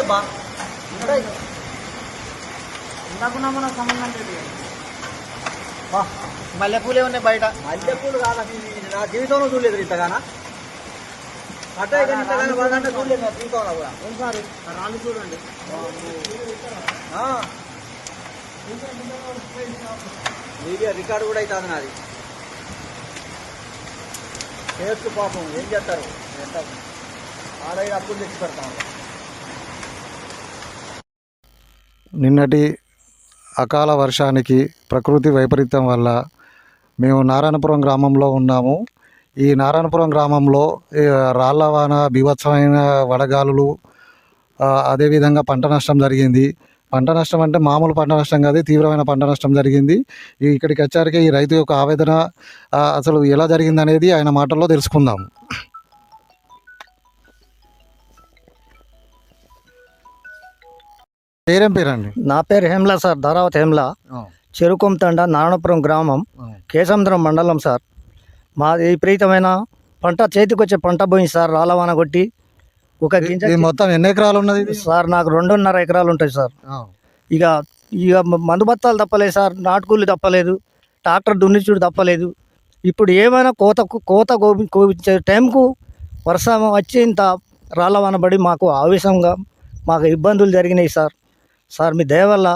అబ్బా ఉంటాయి. ఇందాకున్నా మన సంబంధం లేదు బా, మల్లెపూలే ఉన్నాయి బయట. మల్లెపూలు కాదు నా జీవితంలో చూడలేదు ఇంతగానా. అట్టే కానీ ఇంతగానో బాగా చూడలేదు నా జీవితంలో కూడా. ఒకసారి రాళ్ళు చూడండి. ఆ. వీడియో రికార్డు కూడా అవుతుంది నాది. చేస్తూ పాపం ఏం చేస్తారు? ఎంత అప్పులు తెచ్చి పెడతాం. నిన్నటి అకాల వర్షానికి ప్రకృతి వైపరీత్యం వల్ల మేము నారాయణపురం గ్రామంలో ఉన్నాము. ఈ నారాయణపురం గ్రామంలో ఈ బీభత్సమైన వడగాలులు అదేవిధంగా పంట నష్టం జరిగింది. పంట నష్టం అంటే మామూలు పంట నష్టం కాదు తీవ్రమైన పంట నష్టం జరిగింది. ఇక్కడికి వచ్చారికే ఈ రైతు యొక్క ఆవేదన అసలు ఎలా జరిగింది అనేది ఆయన మాటల్లో తెలుసుకుందాం. పేరేం పేరండి? నా పేరు హేమ్లా సార్ ధారావత్ హేమ్లా. చెరుకొంతండ నారాయణపురం గ్రామం కేసముద్రం మండలం సార్. మాది విపరీతమైన పంట చేతికొచ్చే పంట పోయింది సార్ రాళ్ళవాన కొట్టి ఒక గింజ మొత్తం ఎన్ని ఎకరాలు ఉన్నది సార్ నాకు రెండున్నర ఎకరాలు ఉంటాయి సార్ ఇక ఇక మందు బత్తాలు తప్పలేదు సార్ నాటుకూలు తప్పలేదు ట్రాక్టర్ దున్నిచుడు తప్పలేదు. ఇప్పుడు ఏమైనా కోత కోత కోపి కోపించే టైంకు వర్షం వచ్చి ఇంత పడి మాకు ఆవేశంగా మాకు ఇబ్బందులు జరిగినాయి సార్. సార్ మీ దయ వల్ల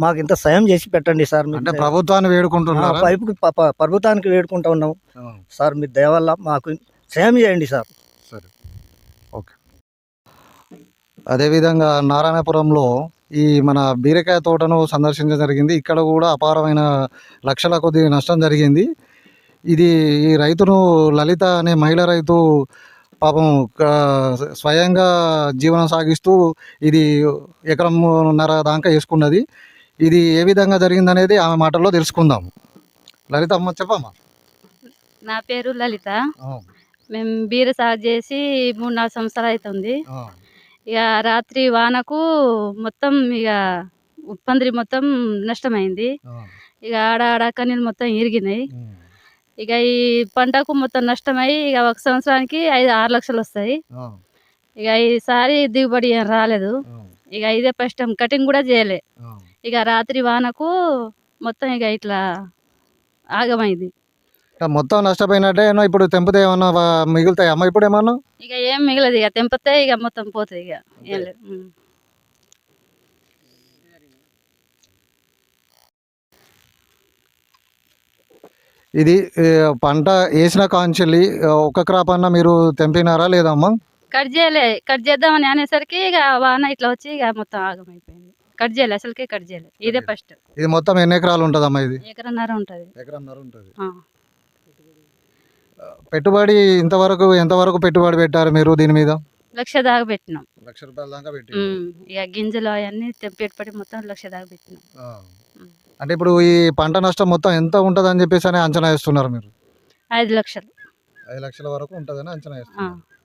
మాకు ఇంత సాయం చేసి పెట్టండి సార్ అంటే ప్రభుత్వాన్ని ఆ వేడుకుంటున్నారా పైపుకి ప- ప- పర్వతానికి వేడుకుంటా ఉన్నాం. సార్ మీ దయ వల్ల మాకు సాయం చేయండి సార్. సరే. ఓకే. అదేవిధంగా నారాయణపురంలో ఈ మన బీరకాయ తోటను సందర్శించడం జరిగింది. ఇక్కడ కూడా అపారమైన లక్షల కొద్ది నష్టం జరిగింది. ఇది ఈ రైతును లలిత అనే మహిళ రైతు పాపం స్వయంగా జీవనం సాగిస్తూ ఇది ఎకరంన్నర దాకా వేసుకున్నది. ఇది ఏ విధంగా జరిగిందనేది ఆమె మాటల్లో తెలుసుకుందాం. లలిత అమ్మ చెప్పమ్మా. నా పేరు లలిత. మేము బీర సాగు చేసి మూడు నాలుగు సంవత్సరాలు అవుతుంది ఇక రాత్రి వానకు మొత్తం ఇక పందిరి మొత్తం నష్టమైంది. ఇక ఆడ ఆడ కన్నీళ్ళు మొత్తం ఇరిగినాయి. ఇక ఈ పంటకు మొత్తం నష్టమై ఇక ఒక సంవత్సరానికి ఐదు ఆరు లక్షలు వస్తాయి. ఇక ఈసారి దిగుబడి ఏం రాలేదు. ఇక ఇదే ఫస్ట్ టైం కటింగ్ కూడా చేయలే. ఇక రాత్రి వానకు మొత్తం ఇక ఇట్లా ఆగమైంది. మొత్తం నష్టపోయినట్టే ఇప్పుడు తెంపితే ఏమన్నా మిగులుతాయి అమ్మ ఇప్పుడు ఏమన్నా ఇక ఏం మిగలదు. ఇక తెంపితే ఇక మొత్తం పోతుంది ఇక ఏం లేదు ఉమ్. ఇది పంట వేసిన కాంచెల్లి ఒక క్రాప్ అన్న మీరు తెంపినారా లేదమ్మా కట్ చేయలే కట్ చేద్దామని అనేసరికి ఇక వాన ఇట్లా వచ్చి ఇక మొత్తం ఆగమైపోయింది. కట్ చేయలే అసలుకే కట్ చేయలే. ఇదే ఫస్ట్. ఇది మొత్తం ఎన్ని ఎకరాలు ఉంటుందమ్మా ఇది? ఎకరన్నర ఉంటుంది. ఎకరంన్నర ఉంటుంది. పెట్టుబడి ఇంతవరకు ఎంతవరకు పెట్టుబడి పెట్టారు మీరు దీని మీద? లక్ష దాకా పెట్టినాం. లక్ష రూపాయల దాకా పెట్టి. ఇక గింజలు అవన్నీ పెట్టుబడి మొత్తం లక్ష దాకా పెట్టినాం. అంటే ఇప్పుడు ఈ పంట నష్టం మొత్తం ఎంత ఉంటుంది అని చెప్పేసి అని అంచనా వేస్తున్నారు మీరు? ఐదు లక్షలు. ఐదు లక్షల వరకు ఉంటుందని అంచనా. వేస్తున్నారు.